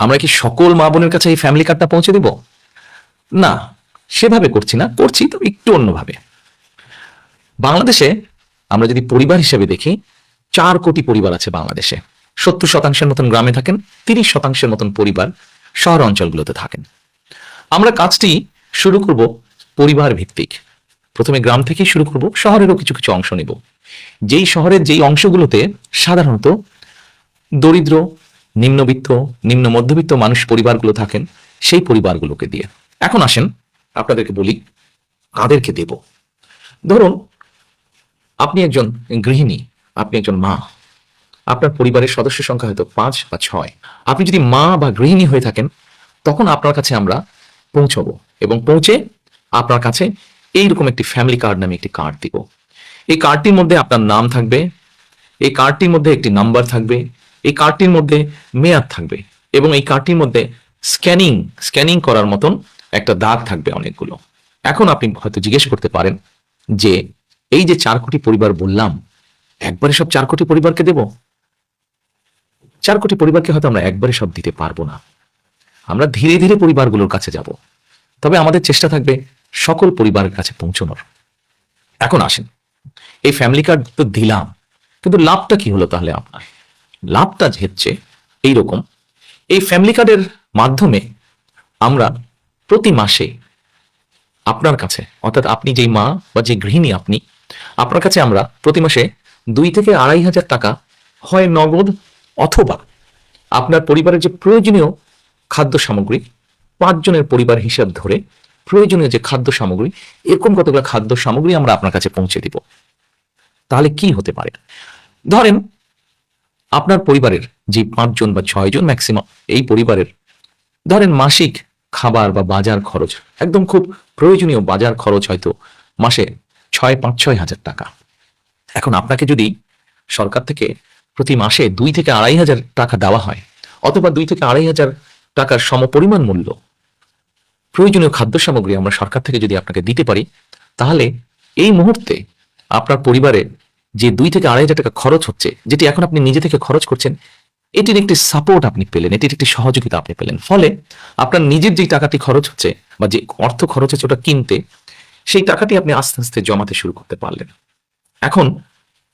আমরা কি সকল মা বোনের কাছে এই ফ্যামিলি কার্ডটা পৌঁছে দিব? না, সেভাবে করছি না, করছি তো একটু অন্যভাবে। বাংলাদেশে আমরা যদি পরিবার হিসেবে দেখি, চার কোটি পরিবার আছে বাংলাদেশে। সত্তর শতাংশের মতন গ্রামে থাকেন, তিরিশ শতাংশের মতন পরিবার শহর অঞ্চলগুলোতে থাকেন। আমরা কাজটি শুরু করব পরিবার ভিত্তিক। প্রথমে গ্রাম থেকেই শুরু করব, শহরেরও কিছু কিছু অংশ নেব। যেই শহরের যেই অংশগুলোতে সাধারণত দরিদ্র নিম্নবিত্ত, নিম্ন মধ্যবিত্ত মানুষ পরিবারগুলো থাকেন, সেই পরিবারগুলোকে দিয়ে। এখন আসেন, আপনাদেরকে বলি, কাদেরকে দেব? ধরুন, আপনি একজন গৃহিণী, আপনি একজন মা, আপনার পরিবারের সদস্য সংখ্যা হয়তো পাঁচ বা ছয়। আপনি যদি মা বা গৃহিণী হয়ে থাকেন, তখন আপনার কাছে আমরা পৌঁছবো এবং পৌঁছে আপনার কাছে এইরকম একটি ফ্যামিলি কার্ড নামে একটি কার্ড দিব। এই কার্ডটির মধ্যে আপনার নাম থাকবে, এই কার্ডটির মধ্যে একটি নাম্বার থাকবে এই কার্ডটির মধ্যে মেয়াদ থাকবে এবং এই কার্ডটির মধ্যে স্ক্যানিং স্ক্যানিং করার মতন একটা দাগ থাকবে অনেকগুলো। এখন আপনি হয়তো জিজ্ঞেস করতে পারেন যে, এই যে চার কোটি পরিবার বললাম, একবারে সব চার কোটি পরিবারকে দেব? চার কোটি পরিবারকে হয়তো আমরা একবারে সব দিতে পারব না। আমরা ধীরে ধীরে পরিবারগুলোর কাছে যাব। তবে আমাদের চেষ্টা থাকবে সকল পরিবারের কাছে পৌঁছানোর। এখন আসেন। এই ফ্যামিলি কার্ড তো দিলাম, কিন্তু লাভটা কি হলো তাহলে আপনার? লাভটা হচ্ছে এইরকম, এই ফ্যামিলি কার্ডের মাধ্যমে আমরা প্রতি মাসে আপনার কাছে, অর্থাৎ আপনি যেই মা বা যে গৃহিণী আপনি, আপনার কাছে আমরা প্রতি মাসে দুই থেকে আড়াই হাজার টাকা হয় নগদ অথবা আপনার পরিবারের যে প্রয়োজনীয় খাদ্য সামগ্রী, পাঁচজনের পরিবার হিসাব ধরে প্রয়োজনীয় যে খাদ্য সামগ্রী, এরকম কতগুলো খাদ্য সামগ্রী আমরা আপনার কাছে পৌঁছে দিব? তাহলে কি হতে পারে? ধরেন আপনার পরিবারের যে পাঁচজন বা ছয়জন ম্যাক্সিমাম এই পরিবারের, ধরেন মাসিক খাবার বা বাজার খরচ, একদম খুব প্রয়োজনীয় বাজার খরচ হয়তো মাসে ছয়, পাঁচ, ছয় হাজার টাকা। এখন আপনাকে যদি সরকার থেকে প্রতি মাসে দুই থেকে আড়াই হাজার টাকা দেওয়া হয়, অথবা দুই থেকে আড়াই হাজার টাকার সমপরিমাণ মূল্য, প্রয়োজনীয় খাদ্য সামগ্রী আমরা সরকার থেকে যদি আপনাকে দিতে পারি, তাহলে এই মুহূর্তে আপনার পরিবারে যে দুই থেকে আড়াই হাজার টাকা খরচ হচ্ছে, যেটি এখন আপনি নিজে থেকে খরচ করছেন, এটির একটি সাপোর্ট আপনি পেলেন, এটির একটি সহযোগিতা আপনি পেলেন। ফলে আপনার নিজের যে টাকাটি খরচ হচ্ছে বা যে অর্থ খরচ হচ্ছে ওটা কিনতে, সেই টাকাটি আপনি আস্তে আস্তে জমাতে শুরু করতে পারলেন। এখন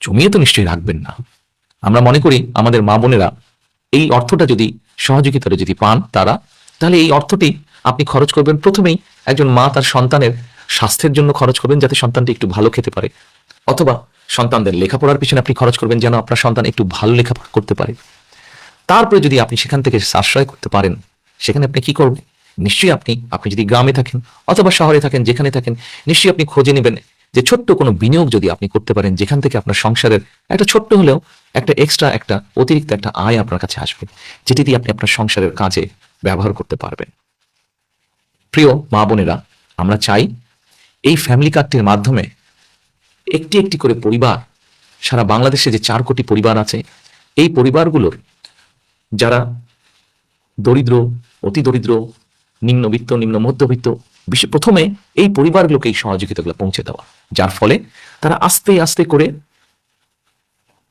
জমিয়ে তো নিশ্চয়ই রাখবেন না। আমরা মনে করি আমাদের মা বোনেরা এই অর্থটা যদি সহযোগিতাটা যদি পান তারা, তাহলে এই অর্থটি আপনি খরচ করবেন। প্রথমেই একজন মা তার সন্তানের স্বাস্থ্যের জন্য খরচ করবেন, যাতে সন্তানটি একটু ভালো খেতে পারে। অথবা সন্তানদের লেখাপড়ার পিছনে আপনি খরচ করবেন যেন আপনার সন্তান একটু ভালো লেখাপড়া করতে পারে। তারপরে যদি আপনি সেখান থেকে সাশ্রয় করতে পারেন, সেখানে আপনি কি করবেন? নিশ্চয়ই আপনি আপনি যদি গ্রামে থাকেন অথবা শহরে থাকেন, যেখানে থাকেন, নিশ্চয়ই আপনি খোঁজে নেবেন যে ছোট্ট কোনো বিনিয়োগ যদি আপনি করতে পারেন, যেখান থেকে আপনার সংসারের একটা ছোট্ট হলেও একটা এক্সট্রা একটা অতিরিক্ত একটা আয় আপনার কাছে আসবে যেটি দিয়ে আপনি আপনার সংসারের কাজে ব্যবহার করতে পারবেন। প্রিয় মা বোনেরা আমরা চাই এই ফ্যামিলি কার্ডটির মাধ্যমে একটি একটি করে পরিবার, সারা বাংলাদেশে যে চার কোটি পরিবার আছে, এই পরিবারগুলোর যারা দরিদ্র, অতি দরিদ্র, নিম্নবিত্ত, নিম্ন মধ্যবিত্ত বিশেষ প্রথমে এই পরিবারগুলোকে এই সহযোগিতাগুলো পৌঁছে দেওয়া। যার ফলে তারা আস্তে আস্তে করে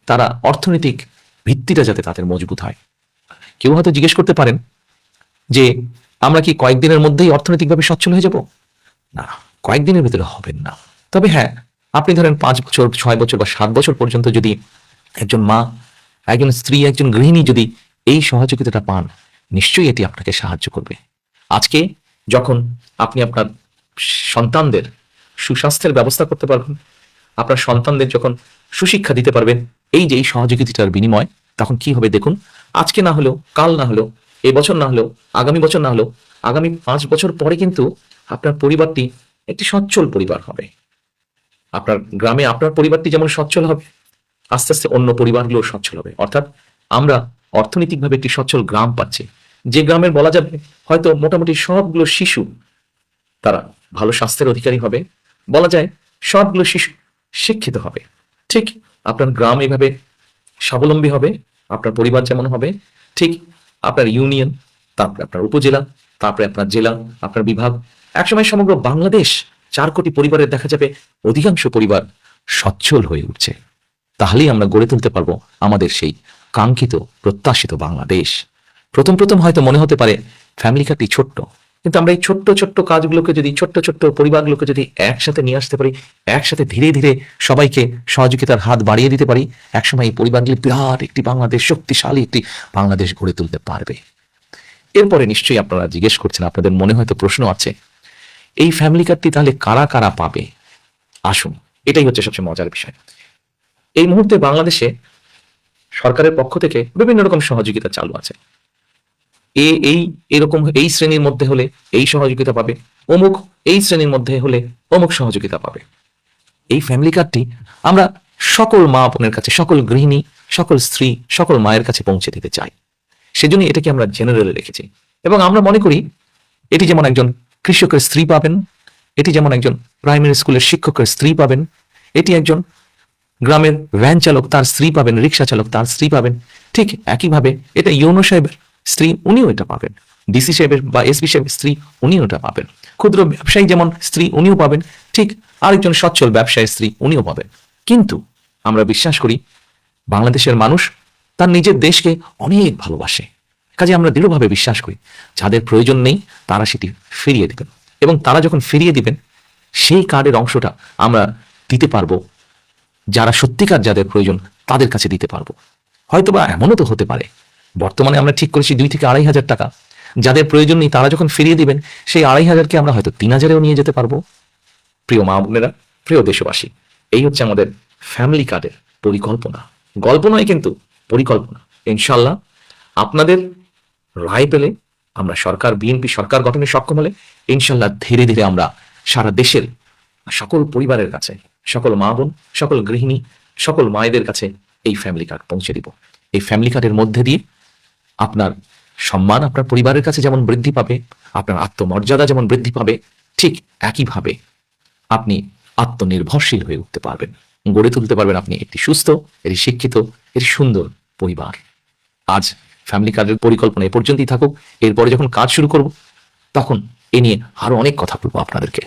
তারা অর্থনৈতিক ভিত্তিটা যাতে তাদের মজবুত হয়। কেউ হয়তো জিজ্ঞেস করতে পারেন যে, আমরা কি কয়েকদিনের মধ্যেই অর্থনৈতিকভাবে সচ্ছল হয়ে যাব? না, কয়েকদিনের ভিতরে হবেন না। তবে হ্যাঁ আপনি ধরেন পাঁচ বছর, ছয় বছর বা সাত বছর পর্যন্ত যদি একজন মা, একজন স্ত্রী, একজন গৃহিণী যদি এই সহযোগিতাটা পান, নিশ্চয়ই এটি আপনাকে সাহায্য করবে। আজকে যখন আপনি আপনার সন্তানদের সুস্বাস্থ্যের ব্যবস্থা করতে পারবেন, আপনার সন্তানদের যখন সুশিক্ষা দিতে পারবেন, এই যে এই সহযোগিতার বিনিময়, তখন কি হবে দেখুন, আজকে না হলেও, কাল না হলেও এ বছর না হলেও, আগামী বছর না হলেও, আগামী পাঁচ বছর পরে কিন্তু আপনার পরিবারটি একটি সচ্ছল পরিবার হবে। আপনার গ্রামে আপনার পরিবারটি যেমন সচ্ছল হবে, আস্তে আস্তে অন্য পরিবারগুলো সচ্ছল হবে। অর্থাৎ আমরা অর্থনৈতিকভাবে একটি সচ্ছল গ্রাম পাচ্ছি। যে গ্রামের বলা যাবে, হয়তো মোটামুটি সবগুলো শিশু তারা ভালো স্বাস্থ্যের অধিকারী হবে। বলা যায় সবগুলো শিশু শিক্ষিত হবে। ঠিক আপনার গ্রাম এভাবে স্বাবলম্বী হবে, আপনার পরিবার যেমন হবে, ঠিক আপনার ইউনিয়ন, তারপরে আপনার উপজেলা, তারপরে আপনার জেলা, আপনার বিভাগ, একসময় সমগ্র বাংলাদেশ চার কোটি পরিবারের দেখা যাবে, অধিকাংশ পরিবার সচ্ছল হয়ে উঠছে। তাহলেই আমরা গড়ে তুলতে পারব আমাদের সেই কাঙ্ক্ষিত, প্রত্যাশিত বাংলাদেশ। প্রথম প্রথম হয়তো মনে হতে পারে ফ্যামিলি কার্ডটি ছোট্ট। কিন্তু আমরা এই ছোট্ট ছোট্ট কাজগুলোকে যদি, ছোট্ট ছোট্ট পরিবারগুলোকে যদি একসাথে নিয়ে আসতে পারি, একসাথে ধীরে ধীরে সবাইকে সহযোগিতার হাত বাড়িয়ে দিতে পারি, একসময় এই পরিবারগুলি বিরাট একটি বাংলাদেশ, শক্তিশালী একটি বাংলাদেশ গড়ে তুলতে পারবে। এরপরে নিশ্চয়ই আপনারা জিজ্ঞেস করছেন, আপনাদের মনে হয়তো প্রশ্ন আছে এই ফ্যামিলি কার্ডটি তাহলে কারা কারা পাবে? আসুন, এটাই হচ্ছে সবচেয়ে মজার বিষয়। এই মুহূর্তে বাংলাদেশে সরকারের পক্ষ থেকে বিভিন্ন রকম সহযোগিতা চালু আছে। এ, এই, এরকম এই শ্রেণির মধ্যে হলে এই সহযোগিতা পাবে, অমুক এই শ্রেণির মধ্যে হলে অমুক সহযোগিতা পাবে। এই ফ্যামিলি কার্ডটি আমরা সকল মা বোনের কাছে, সকল গৃহিণী, সকল স্ত্রী, সকল মায়ের কাছে পৌঁছে দিতে চাই। সেজন্য এটাকে আমরা জেনারেলে রেখেছি। এবং আমরা মনে করি, এটি যেমন একজন কৃষকের স্ত্রী পাবেন। এটি যেমন একজন প্রাইমারি স্কুলের শিক্ষকের স্ত্রী পাবেন। এটি একজন গ্রামের ভ্যান চালক তার স্ত্রী পাবেন, রিক্সা চালক তার স্ত্রী পাবেন। ঠিক একইভাবে এটা ইউনো সাহেবের স্ত্রী, উনিও এটা পাবেন। ডিসি সাহেবের বা এসপি সাহেবের স্ত্রী, উনিও এটা পাবেন। ক্ষুদ্র ব্যবসায়ী যেমন স্ত্রী, উনিও পাবেন। ঠিক আরেকজন সচ্ছল ব্যবসায়ী স্ত্রী, উনিও পাবেন। কিন্তু আমরা বিশ্বাস করি, বাংলাদেশের মানুষ তার নিজের দেশকে অনেক ভালোবাসে। কাজে আমরা দৃঢ়ভাবে বিশ্বাস করি। যাদের প্রয়োজন নেই, তারা সেটি ফিরিয়ে দেবেন। এবং তারা যখন ফিরিয়ে দিবেন, সেই কার্ডের অংশটা আমরা দিতে পারব। যারা সত্যিকার যাদের প্রয়োজন, তাদের কাছে দিতে পারব। হয়তোবা এমনও তো হতে পারে। বর্তমানে আমরা ঠিক করেছি দুই থেকে আড়াই হাজার টাকা। যাদের প্রয়োজন নেই, তারা যখন ফিরিয়ে দিবেন, সেই আড়াই হাজারকে আমরা হয়তো তিন হাজারেও নিয়ে যেতে পারব। প্রিয় মা বোনেরা, প্রিয় দেশবাসী, এই হচ্ছে আমাদের ফ্যামিলি কার্ডের পরিকল্পনা। গল্প নয় কিন্তু পরিকল্পনা। ইনশাল্লাহ আপনাদের রায় পেলে আমরা সরকার, বিএনপি সরকার গঠনে সক্ষম হলে ইনশাল্লাহ ধীরে ধীরে আমরা সারা দেশের সকল পরিবারের কাছে, সকল মা বোন, সকল গৃহিণী, সকল মায়েদের কাছে এই ফ্যামিলি কার্ড পৌঁছে দিব। এই ফ্যামিলি কার্ডের মধ্যে দিয়ে আপনার সম্মান আপনার পরিবারের কাছে যেমন বৃদ্ধি পাবে, আপনার আত্মমর্যাদা যেমন বৃদ্ধি পাবে, ঠিক একইভাবে আপনি আত্মনির্ভরশীল হয়ে উঠতে পারবেন। গড়ে তুলতে পারবেন আপনি একটি সুস্থ, একটি শিক্ষিত, একটি সুন্দর পরিবার। আজ ফ্যামিলি কার্ডের পরিকল্পনা এ পর্যন্তই থাকুক। এরপরে যখন কাজ শুরু করব, তখন এ নিয়ে আরও অনেক কথা বলব আপনাদেরকে।